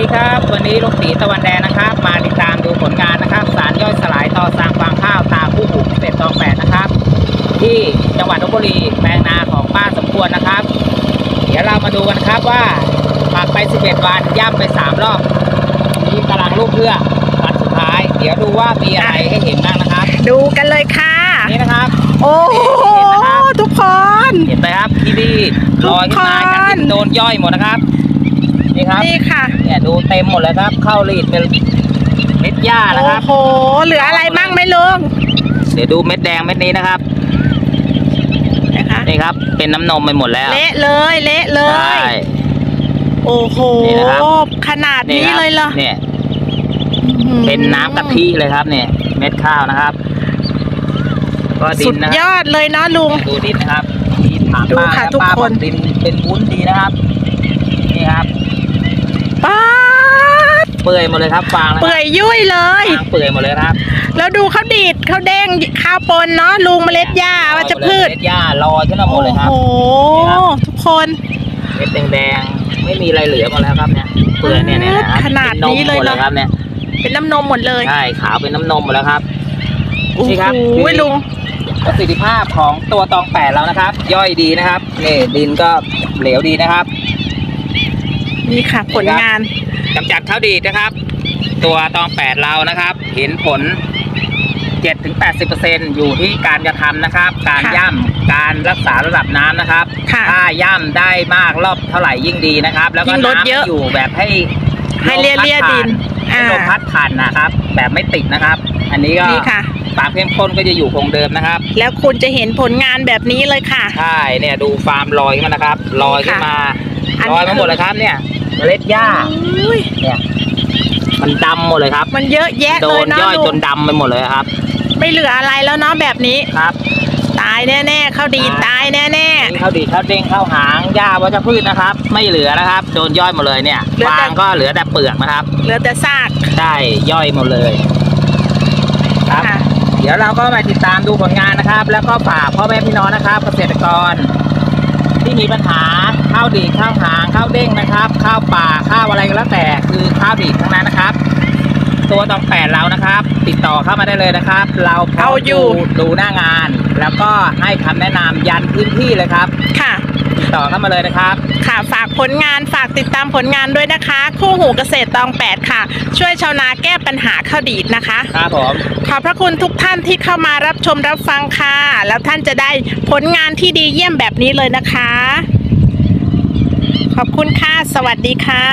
ดีครับ วันนี้ลูกตีตะวันแดงนะครับ มาติดตามดูผลงานนะครับ สารย่อยสลายต่อสร้างฟางข้าวตาคู่หูเกษตรตองแปดนะครับ ที่จังหวัดลบบุรีแปลงนาของป้าสมควรนะครับ เดี๋ยวเรามาดูกันครับว่าปักไป 11 วันย่ำไป 3 รอบนี่กำลังลูกเพื่อวันสุดท้าย เดี๋ยวดูว่ามีอะไรให้เห็นบ้างนะครับ ดูกันเลยค่ะนี่นะครับ โอ้โหเห็นนะครับทุกคน เห็นไหมครับที่นี่ลอยขึ้นมาทุกคนกันที่โดนย่อยหมดนะครับนี่ ครับนี่ค่ะ เนี่ยดูเต็มหมดเลยครับ เข้ารีดเป็นเม็ดหญ้านะโอ้ครับ โห เหลืออะไรบ้างไหมลุงเดี๋ยวดูเม็ดแดงเม็ดนี้นะครับ นะคะนี่ครับ เป็นน้ำนมไปหมดแล้วเละเลยเละเลใช่ ย โอ้โห นี่นะครับ ขนาดนี้ครับเลยเหรอเนี่ย อื้อหือเป็นน้ำกะทิเลยครับเนี่ย เม็ดข้าวนะครับ ก็ดิสุนดนะคยรับอดเลยเนาะลุง ดูดินนะครับดินถามดูป้าค่ะนะทุกป้าคบอนกดินเป็นวุ้นดีนะครับ นี่ครับป๊าด เปื่อยหมดเลยครับฟางนะคเปื่รัอยยุ่ยเลย ฟางเปื่อยหมดเลยครับแล้วดูเขาดีดเขาเด้งข้าวปนเนาะลุงเมล็ดหญ้าวัชพืชเม็ดหญ้าลอยขึ้นมาหมดเลยครับ โอ้โหนี่ครับทุกคนเม็ดแดงๆไม่มีอะไรเหลือหมดแล้วครับเนี่ยเปลือยเนี่ยเนี่ยนะครับขนาดนี้เลยป็เหรอมหมครับเนี่ยเป็นน้ำนมหมดเลยใช่ขาวเป็นน้ำนมหมดแล้วครับโอ้นี่ครับโหลุงประสิทธิภาพของตัวตองแปดเรานะครับ ย่อยดีนะครับนี่ดินก็เหลวดีนะครับ นี่ค่ะ ผลงานกำจัดข้าวดีดนะครับ ตัวตองแปดเรานะครับ เห็นผล 7-80%อยู่ที่การกระทำนะครับ การค่ะย่ำการรักษาระดับน้ำนะครับ ค่ะถ้าย่ำได้มากรอบเท่าไหร่ยิ่งดีนะครับ แล้วก็ยิ่งลดน้ำเยอะ อยู่แบบให้ให้เลี่ยลมพัเลี่ยผ่าดินให้อ่าลมพัดผ่านนะครับ แบบไม่ติดนะครับ อันนี้ก็นี่ค่ะความเข้มข้นก็จะอยู่คงเดิมนะครับ แล้วคุณจะเห็นผลงานแบบนี้เลยค่ะ ใช่เนี่ยดูฟาร์มลอยขึ้นมานะครับลอยขึ้นมาอันลนี้อยมาหมดเลยครับเนี่ย เมล็ดหญ้าอุ้ยเนี่ย มันดำหมดเลยครับ มันเยอะแยะโดเลยนเนาะย่อยลุจงนดำไปหมดเลยครับ ไม่เหลืออะไรแล้วเนาะแบบนี้ ครับตายแน่ๆเข้าดีดตายตายแน่ นี่ข้าวดีดข้าวเด้งข้าวหางหญ้าวัชพืชนะครับ ไม่เหลือนะครับโดนย่อยหมดเลยเนี่ยฟางก็เหลือแต่เปลือกนะครับ ๆ เหลือแต่ซากใช่ย่อยหมดเลย ครับ ค่ะเดี๋ยวเราก็มาติดตามดูผลงานนะครับ แล้วก็ฝากพ่อแม่พี่น้องนะครับ เกษตรกร ที่มีปัญหาข้าวดีดข้าวหางข้าวเด้งนะครับ ข้าวป่าข้าวอะไรก็แล้วแต่คือข้าวดีดทั้งนั้นนะครับ ตัวตองแปดเรานะครับ ติดต่อเข้ามาได้เลยนะครับ เราพร้มเอาอยู่ดูดูหน้างาน แล้วก็ให้คำแนะนำยันพื้นที่เลยครับ ค่ะ ติดต่อเข้ามาเลยนะครับ ค่ะฝากผลงานฝากติดตามผลงานด้วยนะคะ คู่หูเกษตรตองแปดค่ะ ช่วยชาวนาแก้ปัญหาข้าวดีดนะคะ ครับผมขอบพระคุณทุกท่านที่เข้ามารับชมรับฟังค่ะ แล้วท่านจะได้ผลงานที่ดีเยี่ยมแบบนี้เลยนะคะ ขอบคุณค่ะ สวัสดีค่ะ